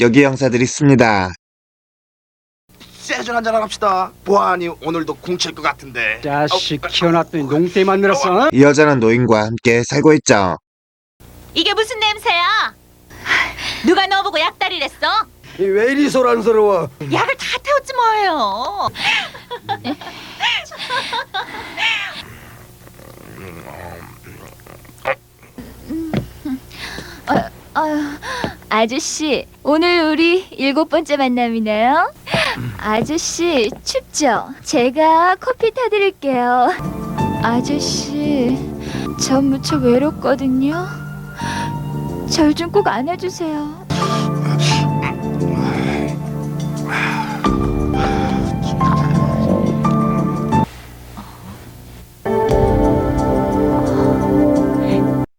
여기 형사들 있습니다. 세전 한잔 합시다. 보아하니 오늘도 궁칠 것 같은데. 자식 키워놨더니 농대만 늘었어. 어? 이 여자는 노인과 함께 살고 있죠. 이게 무슨 냄새야? 누가 너 보고 약다리를 했어? 왜 이리 소란스러워? 약을 다 태웠지 뭐예요. 아유, 아저씨, 오늘 우리 일곱 번째 만남이네요. 아저씨, 춥죠? 제가 커피 타드릴게요. 아저씨, 저 무척 외롭거든요. 절 좀 꼭 안아주세요.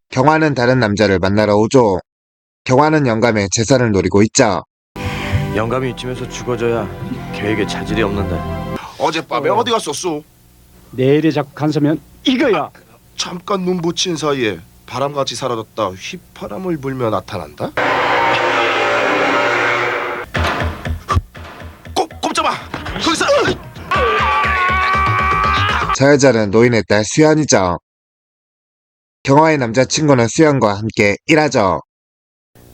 경화는 다른 남자를 만나러 오죠. 경화는 영감의 재산을 노리고 있죠. 영감이 이쯤에서 죽어져야 계획에 자질이 없는데 어젯밤에 어 디 갔었어? 내일에 자꾸 간서면 이거야. 잠깐 눈 붙인 사이에 바람같이 사라졌다 휘파람을 불며 나타난다? 꼼, 꼼짝마! 거기서! 저 여자는 노인의 딸 수연이죠. 경화의 남자친구는 수연과 함께 일하죠.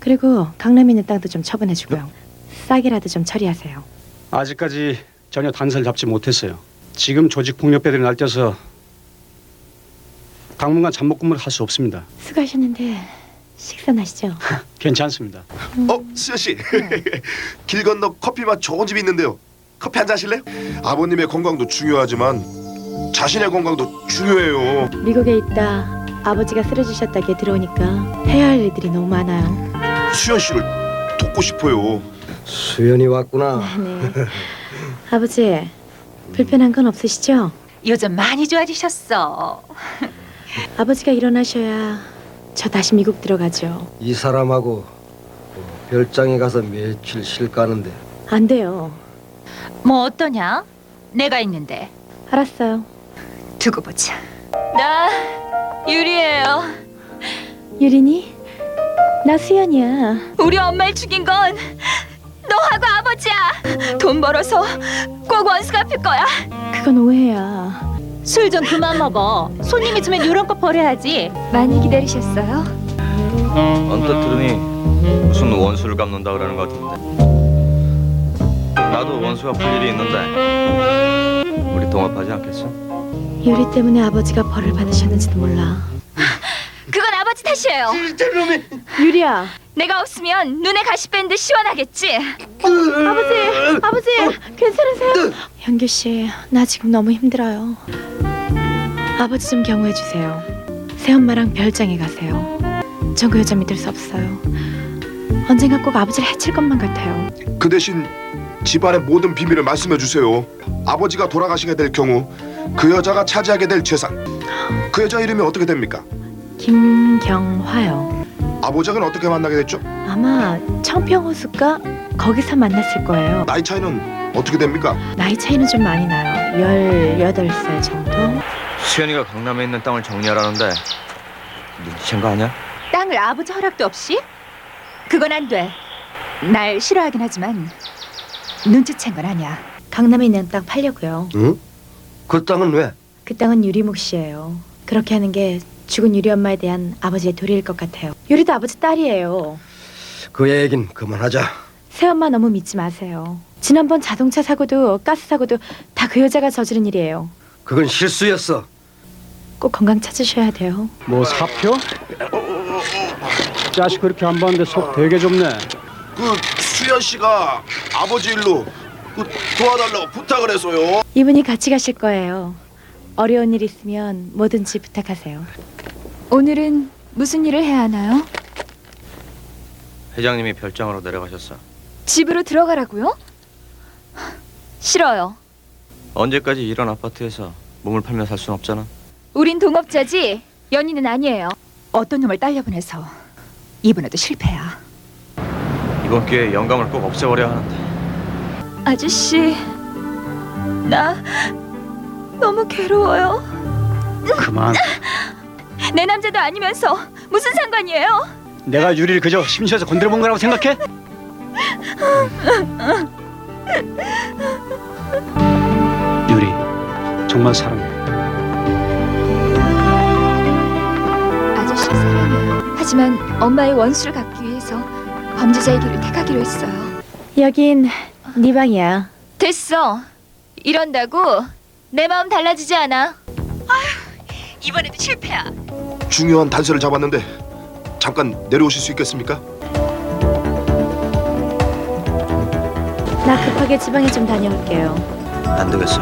그리고 강남에 있는 땅도 좀 처분해주고요. 싸게라도 좀 처리하세요. 아직까지 전혀 단서를 잡지 못했어요. 지금 조직 폭력배들이 날뛰어서 당분간 잠복근무를 할 수 없습니다. 수고하셨는데 식사나시죠? 괜찮습니다. 어, 수연씨. 길 건너 커피 맛 좋은 집이 있는데요. 커피 한 잔 하실래요? 아버님의 건강도 중요하지만 자신의 건강도 중요해요. 미국에 있다 아버지가 쓰러지셨다게 들어오니까 해야 할 일들이 너무 많아요. 수연 씨를 돕고 싶어요. 수연이 왔구나. 네. 아버지 불편한 건 없으시죠? 요즘 많이 좋아지셨어. 아버지가 일어나셔야 저 다시 미국 들어가죠. 이 사람하고 별장에 가서 며칠 쉴까는데 안 돼요. 뭐 어떠냐? 내가 있는데 알았어요. 두고 보자. 나 유리예요. 유린이 나 수연이야. 우리 엄마를 죽인 건 너하고 아버지야. 돈 벌어서 꼭 원수 갚을 거야. 그건 오해야. 술 좀 그만 먹어. 손님 있으면 이런 거 버려야지. 많이 기다리셨어요? 언뜻 들으니 무슨 원수를 갚는다 그러는 것 같은데 나도 원수가 풀 일이 있는데 우리 동업하지 않겠어? 유리 때문에 아버지가 벌을 받으셨는지도 몰라. 그건 아버지 탓이에요. 유리야. 내가 없으면 눈에 가시 뺀듯 시원하겠지. 아버지, 아버지, 괜찮으세요? 현규 씨, 나 지금 너무 힘들어요. 아버지 좀 경호해 주세요. 새엄마랑 별장에 가세요. 전 그 여자 믿을 수 없어요. 언젠가 꼭 아버지를 해칠 것만 같아요. 그 대신 집안의 모든 비밀을 말씀해 주세요. 아버지가 돌아가시게 될 경우 그 여자가 차지하게 될 재산. 그 여자 이름이 어떻게 됩니까? 김경화요. 아버지는 어떻게 만나게 됐죠? 아마 청평호수가 거기서 만났을 거예요. 나이 차이는 어떻게 됩니까? 나이 차이는 좀 많이 나요. 18살 정도? 수연이가 강남에 있는 땅을 정리하라는데 눈치챈 거 아니야? 땅을 아버지 허락도 없이? 그건 안 돼. 날 싫어하긴 하지만 눈치챈 건 아니야. 강남에 있는 땅 팔려고요. 응? 그 땅은 왜? 그 땅은 유리 몫이에요. 그렇게 하는 게 죽은 유리 엄마에 대한 아버지의 도리일 것 같아요. 유리도 아버지 딸이에요. 그 얘긴 그만하자. 새엄마 너무 믿지 마세요. 지난번 자동차 사고도 가스 사고도 다 그 여자가 저지른 일이에요. 그건 실수였어. 꼭 건강 찾으셔야 돼요. 뭐 사표? 자식 그렇게 안 봤는데 속 되게 좁네. 그 수연 씨가 아버지 일로 그 도와달라고 부탁을 해서요. 이분이 같이 가실 거예요. 어려운 일 있으면 뭐든지 부탁하세요. 오늘은 무슨 일을 해야 하나요? 회장님이 별장으로 내려가셨어 집으로 들어가라고요? 싫어요. 언제까지 이런 아파트에서 몸을 팔며 살 순 없잖아 우린 동업자지 연인은 아니에요. 어떤 놈을 딸려보내서 이번에도 실패야. 이번 기회에 영감을 꼭 없애버려야 하는데 아저씨, 나 너무 괴로워요. 그만. 내 남자도 아니면서 무슨 상관이에요? 내가 유리를 그저 심심해서 건드려 본 거라고 생각해? 유리 정말 사랑해. 아저씨를 사랑해요. 하지만 엄마의 원수를 갚기 위해서 범죄자의 길을 택하기로 했어요. 여긴 네 방이야. 됐어. 이런다고 내 마음 달라지지 않아. 이번에도 실패야. 중요한 단서를 잡았는데 잠깐 내려오실 수 있겠습니까? 나 급하게 지방에 좀 다녀올게요. 안 되겠어.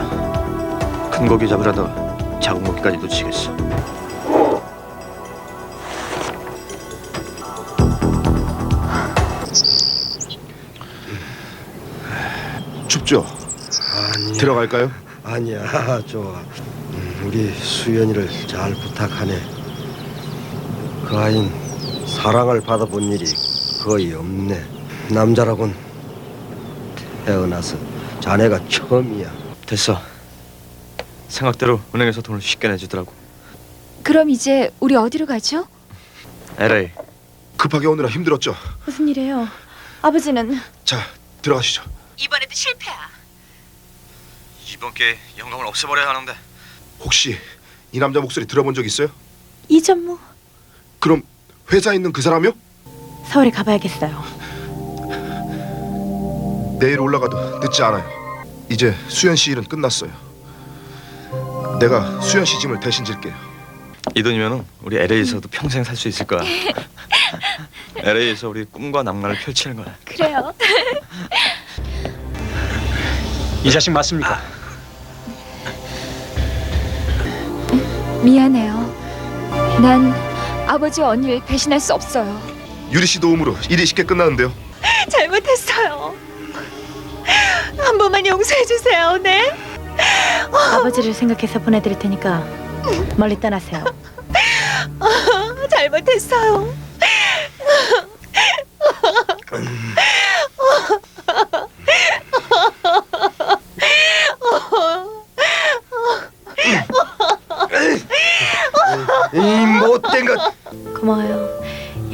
큰 고기 잡으라도 작은 고기까지 놓치겠어. 춥죠? 아니, 들어갈까요? 아니야, 좋아. 음, 우리 수연이를 잘 부탁하네. 그 아인 사랑을 받아본 일이 거의 없네. 남자라곤 태어나서 자네가 처음이야. 됐어. 생각대로 은행에서 돈을 쉽게 내주더라고. 그럼 이제 우리 어디로 가죠? LA. 급하게 오느라 힘들었죠? 무슨 일이에요? 아버지는 자, 들어가시죠. 이번에도 실패야. 이번 기회에 영광을 없애버려야 하는데. 혹시 이 남자 목소리 들어본 적 있어요? 이전무 그럼 회사에 있는 그 사람이요? 서울에 가봐야겠어요. 내일 올라가도 늦지 않아요. 이제 수현 씨 일은 끝났어요. 내가 수현 씨 짐을 대신 질게요. 이 돈이면은 우리 LA에서도 평생 살 수 있을 거야. LA에서 우리 꿈과 낭만을 펼치는 거야. 그래요. 이 자식 맞습니까? 미안해요. 난 아버지와 언니를 배신할 수 없어요. 유리 씨 도움으로 일이 쉽게 끝나는데요. 잘못했어요. 한 번만 용서해 주세요. 네. 아버지를 생각해서 보내드릴 테니까 멀리 떠나세요. 잘못했어요.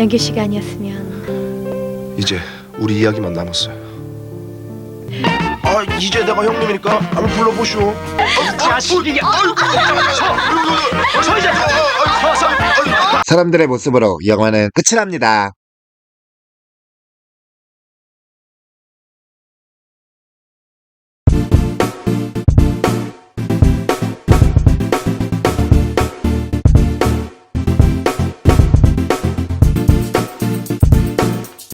연규 씨가 아니었으면 이제 우리 이야기만 남았어요. 아 이제 내가 형님이니까 한번 불러보시오. 자식이! 사람들의 모습으로 영화는 끝이 납니다.